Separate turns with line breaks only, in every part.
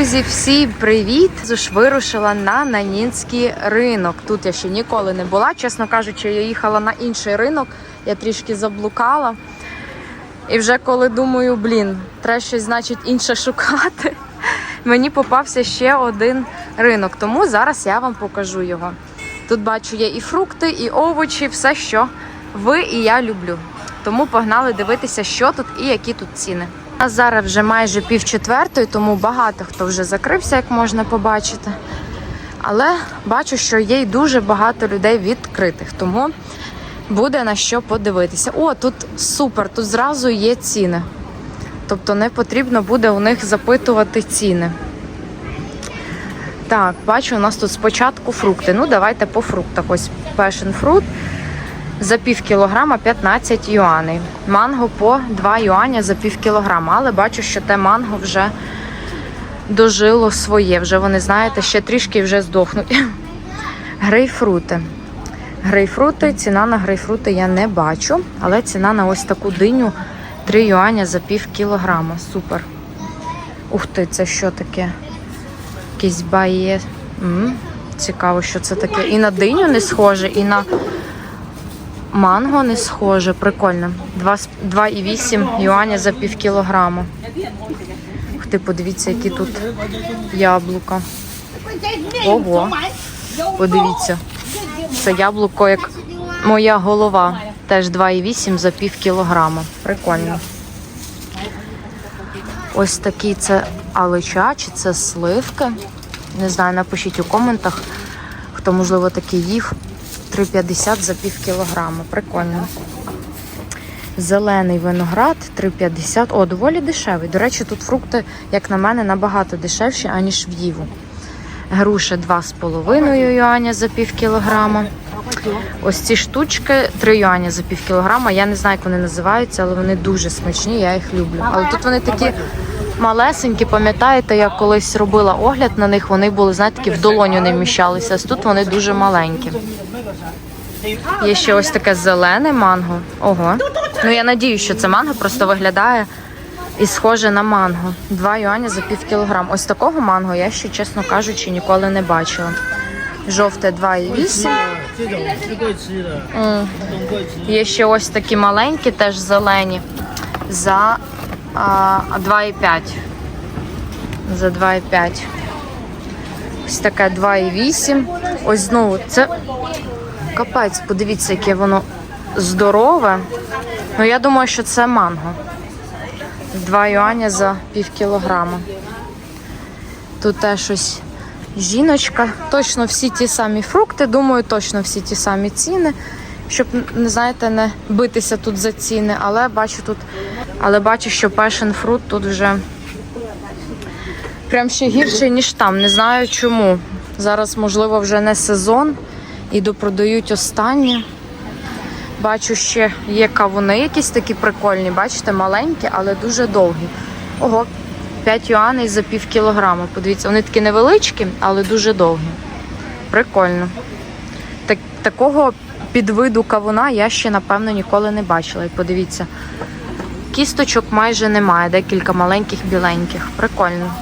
Друзі, всім привіт! Ж вирушила на Нанінський ринок. Тут я ще ніколи не була. Чесно кажучи, я їхала на інший ринок, я трішки заблукала. І вже коли думаю, блін, треба щось значить інше шукати. Мені попався ще один ринок, тому зараз я вам покажу його. Тут бачу є і фрукти, і овочі, все, що ви і я люблю. Тому погнали дивитися, що тут і які тут ціни. А зараз вже майже пів четвертої, тому багато хто вже закрився, як можна побачити. Але бачу, що є й дуже багато людей відкритих, тому буде на що подивитися. О, тут супер, тут зразу є ціни. Тобто не потрібно буде у них запитувати ціни. Так, бачу, у нас тут спочатку фрукти. Ну, давайте по фруктах. Ось passion fruit за пів кілограма 15 юаней. Манго по 2 юаня за пів кілограма. Але бачу, що те манго вже дожило своє. Вже вони, знаєте, ще трішки вже здохнуть. Грейпфрути. Грейпфрути, ціна на грейпфрути я не бачу, але ціна на ось таку диню 3 юаня за пів кілограма. Супер. Ух ти, це що таке? Якийсь бає. Цікаво, що це таке. І на диню не схоже, і на манго не схоже. Прикольно. 2,8 юаня за пів кілограма. Ух ти, подивіться, які тут яблука. Ого, подивіться. Це яблуко як моя голова. Теж 2,8 за пів кілограма. Прикольно. Ось такий це алича, чи це сливки. Не знаю, напишіть у коментах, хто, можливо, таки їв. 3,50 за пів кілограма. Прикольно. Зелений виноград 3,50. О, доволі дешевий. До речі, тут фрукти, як на мене, набагато дешевші, аніж в Їву. Груша 2,5 юаня за пів кілограма. Ось ці штучки 3 юаня за пів кілограма. Я не знаю, як вони називаються, але вони дуже смачні, я їх люблю. Але тут вони такі малесенькі, пам'ятаєте, я колись робила огляд на них, вони були, знаєте, такі в долоню не вміщалися. А тут вони дуже маленькі. Є ще ось таке зелене манго. Ого. Ну я надію, що це манго просто виглядає і схоже на манго. Два юані за пів кілограм. Ось такого манго я ще, чесно кажучи, ніколи не бачила. Жовте 2,8.
Mm.
Є ще ось такі маленькі, теж зелені. За 2,5. За 2,5. Ось таке 2,8. Ось знову це капець, подивіться, яке воно здорове. Ну, я думаю, що це манго. 2 юаня за пів кілограма. Тут теж ось жіночка. Точно всі ті самі фрукти, думаю, точно всі ті самі ціни. Щоб не знаєте, не битися тут за ціни, але бачу тут, але бачу, що passion fruit тут вже прям ще гірше, ніж там. Не знаю чому. Зараз, можливо, вже не сезон і допродають останні. Бачу, ще є кавуни якісь такі прикольні, бачите, маленькі, але дуже довгі. Ого, 5 юаней за пів кілограма. Подивіться, вони такі невеличкі, але дуже довгі. Прикольно. Так, такого підвиду кавуна я ще, напевно, ніколи не бачила. І подивіться, кісточок майже немає, декілька маленьких біленьких. Прикольно.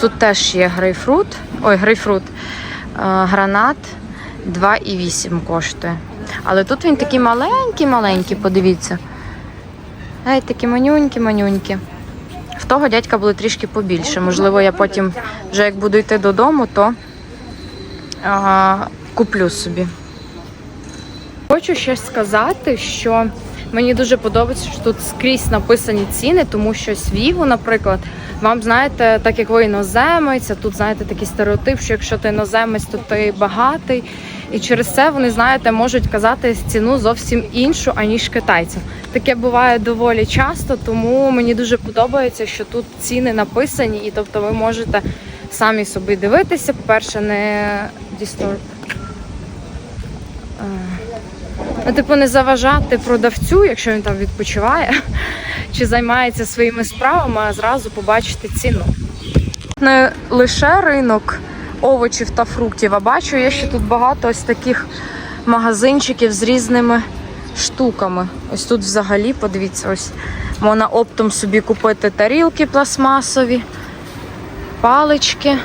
Тут теж є грейпфрут. Ой, грейпфрут. Е, Гранат 2,8 коштує. Але тут він такий маленький-маленький, подивіться. Ай, такі манюнькі-манюнькі. В того дядька були трішки побільше. Можливо, я потім, вже як буду йти додому, то а, куплю собі. Хочу ще сказати, що мені дуже подобається, що тут скрізь написані ціни, тому що свіву, наприклад, вам знаєте, так як ви іноземець, а тут знаєте такий стереотип, що якщо ти іноземець, то ти багатий. І через це вони, знаєте, можуть казати ціну зовсім іншу, аніж китайцям. Таке буває доволі часто, тому мені дуже подобається, що тут ціни написані, і тобто ви можете самі собі дивитися. По-перше, не дістор... Ну, типу, не заважати продавцю, якщо він там відпочиває чи займається своїми справами, а зразу побачити ціну. Не лише ринок овочів та фруктів, а бачу, є ще тут багато ось таких магазинчиків з різними штуками. Ось тут взагалі, подивіться, ось можна оптом собі купити тарілки пластмасові. палички.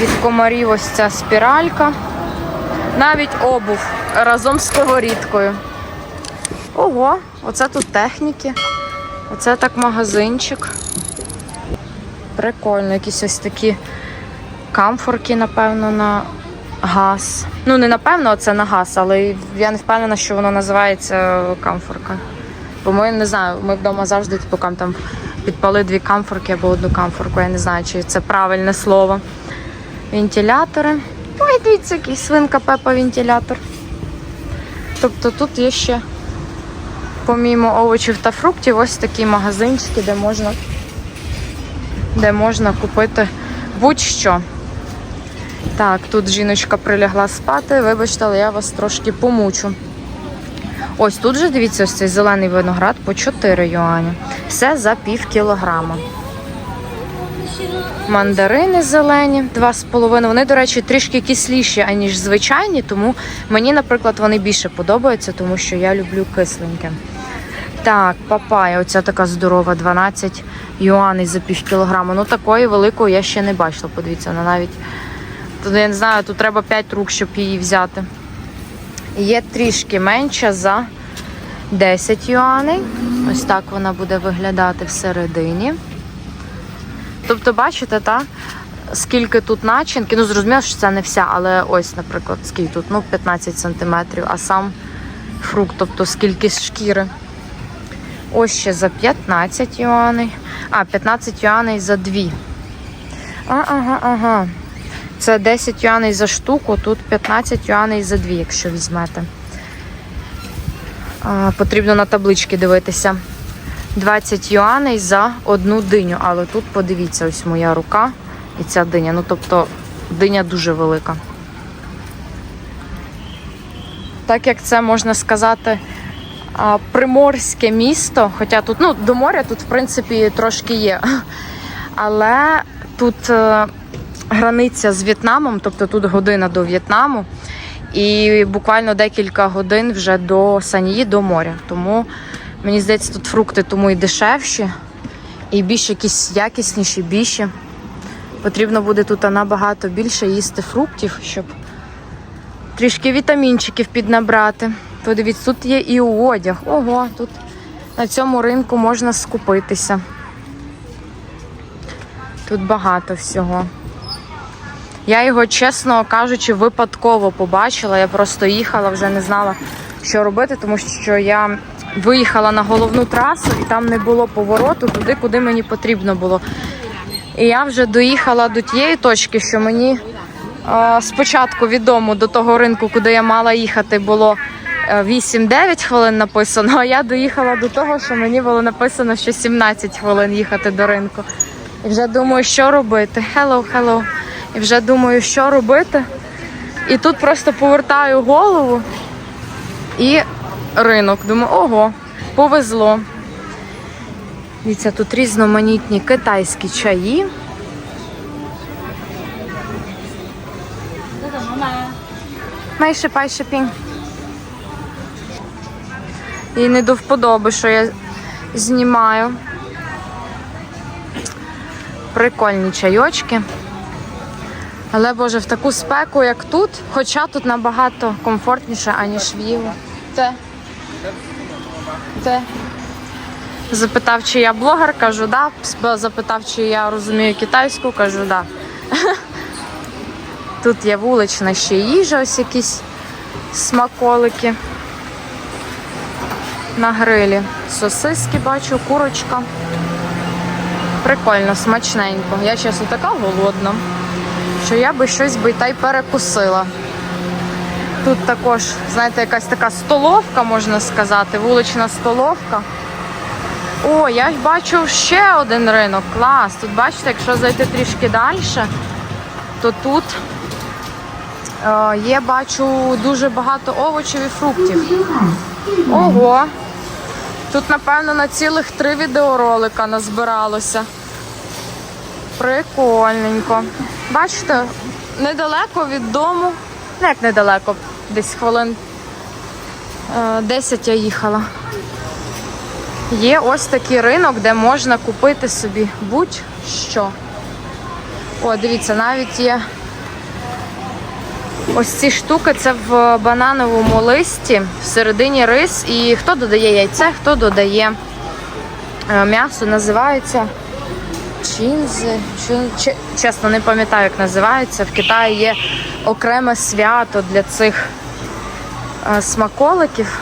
Від комарів ось ця спіралька. Навіть обув разом з сковорідкою. Ого, оце тут техніки. Оце так магазинчик. Прикольно, якісь ось такі камфорки, напевно, на газ. Ну, не напевно, це на газ, але я не впевнена, що воно називається камфорка. Бо ми не знаю, ми вдома завжди типу, там підпали дві камфорки або одну камфорку. Я не знаю, чи це правильне слово. Вентилятори. Ой, дивіться, який свинка Пепа вентилятор. Тобто тут є ще, помімо овочів та фруктів, ось такі магазинчики, де можна, де можна купити будь-що. Так, тут жіночка прилягла спати. Вибачте, але я вас трошки помучу. Ось тут же дивіться, ось цей зелений виноград по 4 юані. Все за пів кілограма. Мандарини зелені 2,5. Вони, до речі, трішки кисліші, аніж звичайні, тому мені, наприклад, вони більше подобаються, тому що я люблю кисленьке. Так, папая, оця така здорова, 12 юаней за пів кілограма. Ну такої великої я ще не бачила. Подивіться, вона навіть тут я не знаю, тут треба 5 рук, щоб її взяти. Є трішки менша за 10 юаней. Ось так вона буде виглядати всередині. Тобто, бачите, та, скільки тут начинки. Ну, зрозуміло, що це не вся, але ось, наприклад, скільки тут, ну, 15 сантиметрів, а сам фрукт, тобто скільки шкіри. Ось ще за 15 юаней. А, 15 юаней за 2. А, ага, ага. Це 10 юаней за штуку, тут 15 юаней за 2, якщо візьмете. А, потрібно на таблички дивитися. 20 юаней за одну диню. Але тут подивіться, ось моя рука і ця диня. Ну, тобто, диня дуже велика. Так як це можна сказати, приморське місто, хоча тут, ну, до моря тут, в принципі, трошки є. Але тут е, границя з В'єтнамом, тобто тут година до В'єтнаму, і буквально декілька годин вже до Санії, до моря. Тому мені здається, тут фрукти тому і дешевші, і більш якісь якісніші, більші. Потрібно буде тут набагато більше їсти фруктів, щоб трішки вітамінчиків піднабрати. Подивіться, тут є і одяг. Ого, тут на цьому ринку можна скупитися. Тут багато всього. Я його, чесно кажучи, випадково побачила. Я просто їхала, вже не знала, що робити, тому що я виїхала на головну трасу і там не було повороту туди, куди мені потрібно було. І я вже доїхала до тієї точки, що мені е, спочатку відомо до того ринку, куди я мала їхати, було е, 8-9 хвилин написано, а я доїхала до того, що мені було написано, що 17 хвилин їхати до ринку. І вже думаю, що робити. Hello, hello. І вже думаю, що робити. І тут просто повертаю голову і ринок. Думаю, ого, повезло. Дивіться, тут різноманітні китайські чаї. Майше пайшепінь. Не до вподоби, що я знімаю. Прикольні чайочки. Але, Боже, в таку спеку, як тут, хоча тут набагато комфортніше, аніж в Єву. Це це. Запитав, чи я блогер, кажу, да. Запитав, чи я розумію китайську, кажу, да. Тут є вулична ще їжа, ось якісь смаколики. На грилі. Сосиски бачу, курочка. Прикольно, смачненько. Я чесно така голодна, що я би щось би та й перекусила. Тут також, знаєте, якась така столовка, можна сказати, вулична столовка. О, я бачу ще один ринок. Клас. Тут бачите, якщо зайти трішки далі, то тут е, є, бачу, дуже багато овочів і фруктів. Ого! Тут, напевно, на цілих три відеоролика назбиралося. Прикольненько. Бачите, недалеко від дому. Ну, як недалеко, десь хвилин е, 10 я їхала. Є ось такий ринок, де можна купити собі будь-що. О, дивіться, навіть є ось ці штуки. Це в банановому листі, всередині рис. І хто додає яйце, хто додає е, м'ясо, називається чінзи. Чесно, не пам'ятаю, як називається. В Китаї є окреме свято для цих е, смаколиків.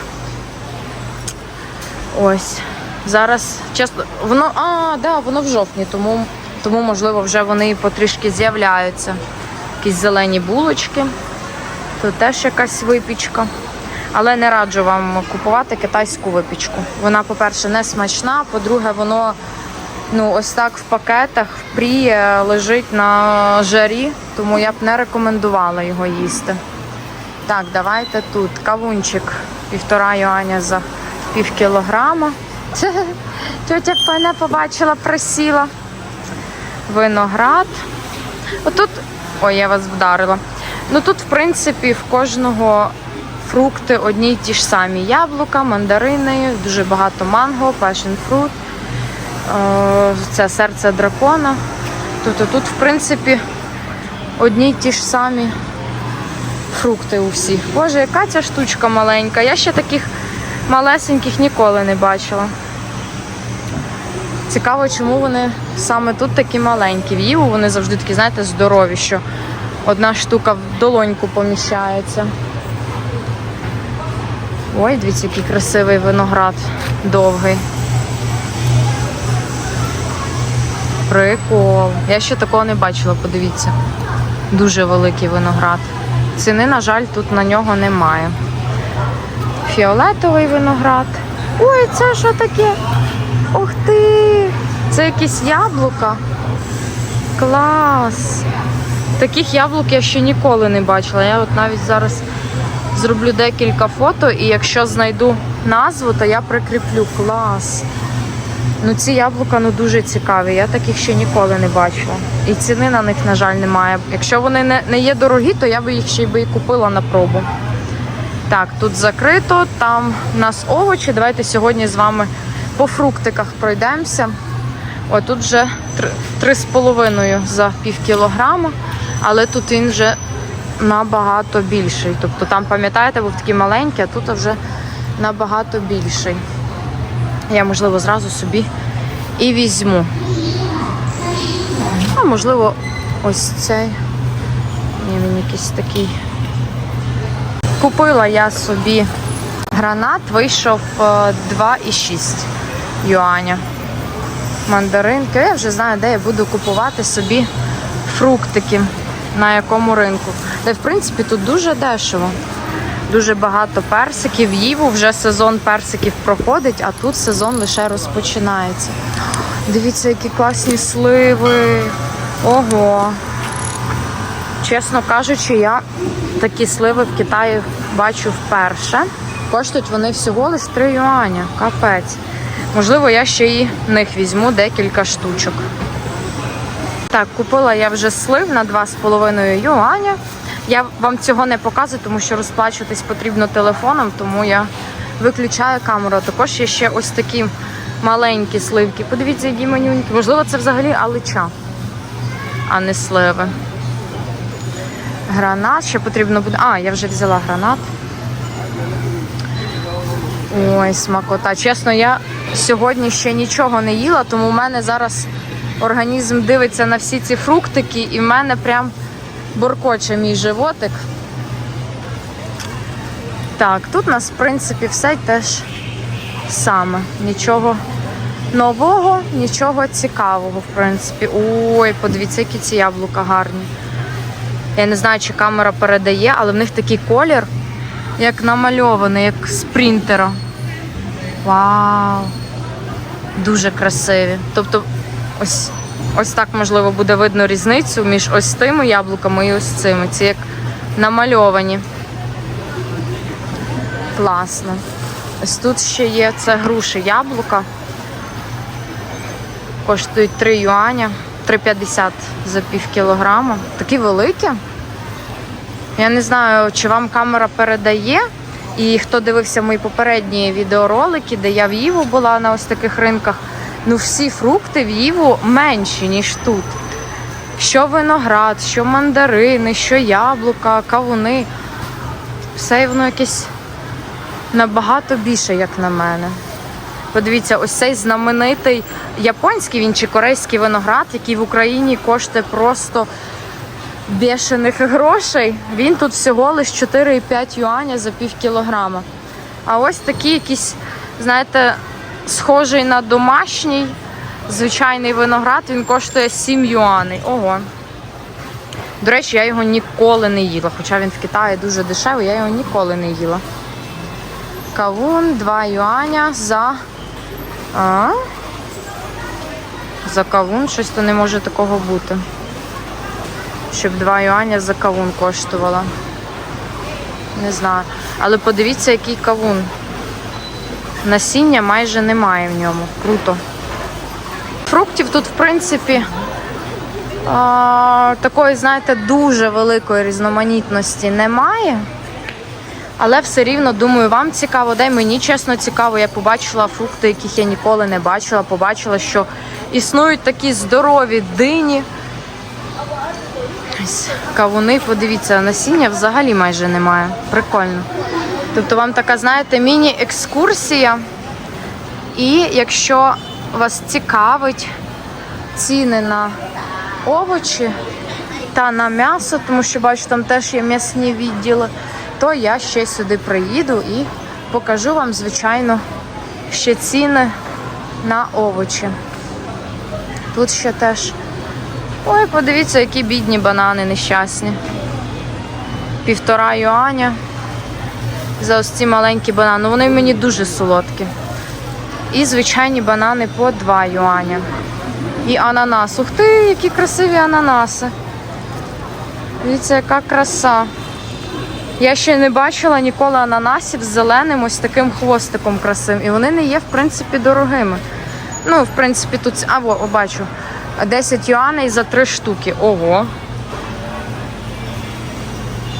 Ось. Зараз, чесно, воно. А, да, воно в жовтні, тому, тому можливо, вже вони потрішки з'являються. Якісь зелені булочки. Тут теж якась випічка. Але не раджу вам купувати китайську випічку. Вона, по-перше, не смачна, по-друге, воно ну, ось так в пакетах пріє, лежить на жарі, тому я б не рекомендувала його їсти. Так, давайте тут кавунчик півтора юаня за пів кілограма. Тетя Пеня побачила, просіла. Виноград. Отут. Ой, я вас вдарила. Ну тут, в принципі, в кожного фрукти одні й ті ж самі. Яблука, мандарини, дуже багато манго, passion fruit. Е, Це серце дракона. Тобто тут, в принципі, одні й ті ж самі фрукти у всіх. Боже, яка ця штучка маленька. Я ще таких малесеньких ніколи не бачила. Цікаво, чому вони саме тут такі маленькі. В Їву вони завжди такі, знаєте, здорові, що одна штука в долоньку поміщається. Ой, дивіться, який красивий виноград довгий. Прикол. Я ще такого не бачила, подивіться. Дуже великий виноград. Ціни, на жаль, тут на нього немає. Фіолетовий виноград. Ой, це що таке? Ух ти! Це якісь яблука. Клас! Таких яблук я ще ніколи не бачила. Я от навіть зараз зроблю декілька фото, і якщо знайду назву, то я прикріплю. Клас! Ну ці яблука ну дуже цікаві. Я таких ще ніколи не бачила. І ціни на них, на жаль, немає. Якщо вони не, не є дорогі, то я би їх ще й би і купила на пробу. Так, тут закрито, там у нас овочі. Давайте сьогодні з вами по фруктиках пройдемося. О, тут вже три- три з половиною за пів кілограма, але тут він вже набагато більший. Тобто там, пам'ятаєте, був такий маленький, а тут вже набагато більший. Я, можливо, зразу собі і візьму. А можливо, ось цей. Ні, він якийсь такий. Купила я собі гранат, вийшов е, 2,6 юаня. Мандаринки. Я вже знаю, де я буду купувати собі фруктики, на якому ринку. Де, в принципі, тут дуже дешево. Дуже багато персиків. Їву вже сезон персиків проходить, а тут сезон лише розпочинається. Дивіться, які класні сливи. Ого. Чесно кажучи, я такі сливи в Китаї бачу вперше. Коштують вони всього лише 3 юаня. Капець. Можливо, я ще і них візьму декілька штучок. Так, купила я вже слив на 2,5 юаня. Я вам цього не показую, тому що розплачуватись потрібно телефоном, тому я виключаю камеру. Також є ще ось такі маленькі сливки. Подивіться, які манюнькі. Можливо, це взагалі алича, а не сливи. Гранат ще потрібно буде. А, я вже взяла гранат. Ой, смакота. Чесно, я сьогодні ще нічого не їла, тому в мене зараз організм дивиться на всі ці фруктики, і в мене прям буркоче мій животик. Так, тут у нас, в принципі, все теж саме. Нічого нового, нічого цікавого, в принципі. Ой, подивіться, які ці яблука гарні. Я не знаю, чи камера передає, але в них такий колір, як намальований, як з принтера. Вау! Дуже красиві. Тобто, ось, ось так можливо буде видно різницю між ось тими яблуками і ось цими. Ці як намальовані. Класно. Ось тут ще є це груші яблука. Коштують 3 юаня, 3,50 за пів кілограма. Такі великі. Я не знаю, чи вам камера передає. І хто дивився мої попередні відеоролики, де я в Їву була на ось таких ринках, ну всі фрукти в Їву менші, ніж тут. Що виноград, що мандарини, що яблука, кавуни. Все воно якесь набагато більше, як на мене. Подивіться, ось цей знаменитий японський він чи корейський виноград, який в Україні коштує просто бешених грошей. Він тут всього лише 4,5 юаня за пів кілограма. А ось такий якийсь, знаєте, схожий на домашній звичайний виноград, він коштує 7 юаней. Ого. До речі, я його ніколи не їла, хоча він в Китаї дуже дешевий, я його ніколи не їла. Кавун 2 юаня за. А? За кавун щось то не може такого бути. Щоб 2 юаня за кавун коштувала. Не знаю. Але подивіться, який кавун. Насіння майже немає в ньому. Круто. Фруктів тут, в принципі, а, такої, знаєте, дуже великої різноманітності немає. Але все рівно, думаю, вам цікаво, де мені чесно цікаво. Я побачила фрукти, яких я ніколи не бачила. Побачила, що існують такі здорові дині. Кавуни, подивіться, насіння взагалі майже немає. Прикольно. Тобто вам така, знаєте, міні-екскурсія. І якщо вас цікавить ціни на овочі та на м'ясо, тому що бачу, там теж є м'ясні відділи, то я ще сюди приїду і покажу вам, звичайно, ще ціни на овочі. Тут ще теж. Ой, подивіться, які бідні банани нещасні. Півтора юаня за ось ці маленькі банани. Вони мені дуже солодкі. І звичайні банани по 2 юаня. І ананас. Ух ти, які красиві ананаси. Дивіться, яка краса. Я ще не бачила ніколи ананасів з зеленим ось таким хвостиком красивим. І вони не є, в принципі, дорогими. Ну, в принципі, тут. А, о, бачу. 10 юаней за 3 штуки. Ого.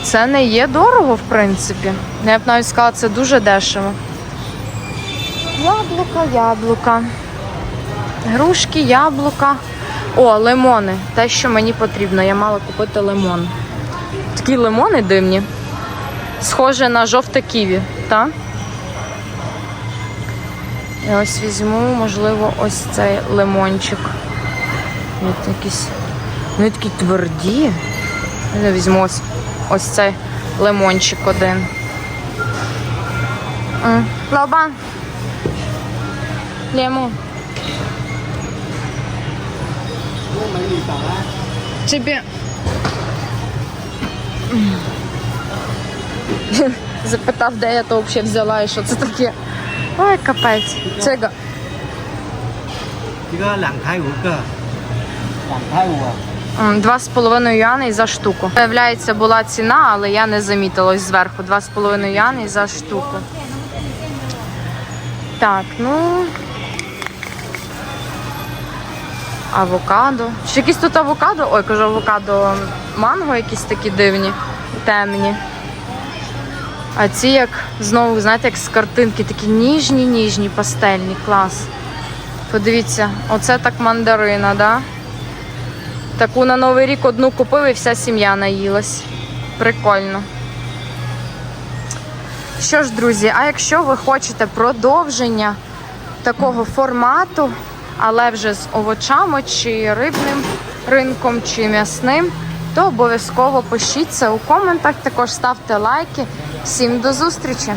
Це не є дорого, в принципі. Я б навіть сказала, це дуже дешево. Яблука, яблука. Грушки, яблука. О, лимони. Те, що мені потрібно. Я мала купити лимон. Такі лимони дивні. Схоже на жовте ківі, так? Я ось візьму, можливо, ось цей лимончик. Якісь. Вони такі тверді. Я візьму ось, ось цей лимончик один. М, Лаобан. Лему. Тебе. Запитав, де я то взагалі взяла і що це таке. Ой, капець. Це га-
一个两开五个，两开五啊。
М, Два з половиною юаней за штуку. Виявляється, була ціна, але я не замітила зверху. Два з половиною юаней за штуку. Так, ну. Авокадо. Чи якісь тут авокадо? Ой, кажу, авокадо манго якісь такі дивні, темні. А ці як знову, знаєте, як з картинки, такі ніжні, ніжні, пастельні, клас. Подивіться, оце так мандарина, да? Таку на Новий рік одну купив і вся сім'я наїлась. Прикольно. Що ж, друзі, а якщо ви хочете продовження такого формату, але вже з овочами, чи рибним ринком, чи м'ясним, то обов'язково пишіть це у коментах. Також ставте лайки. Всім до зустрічі!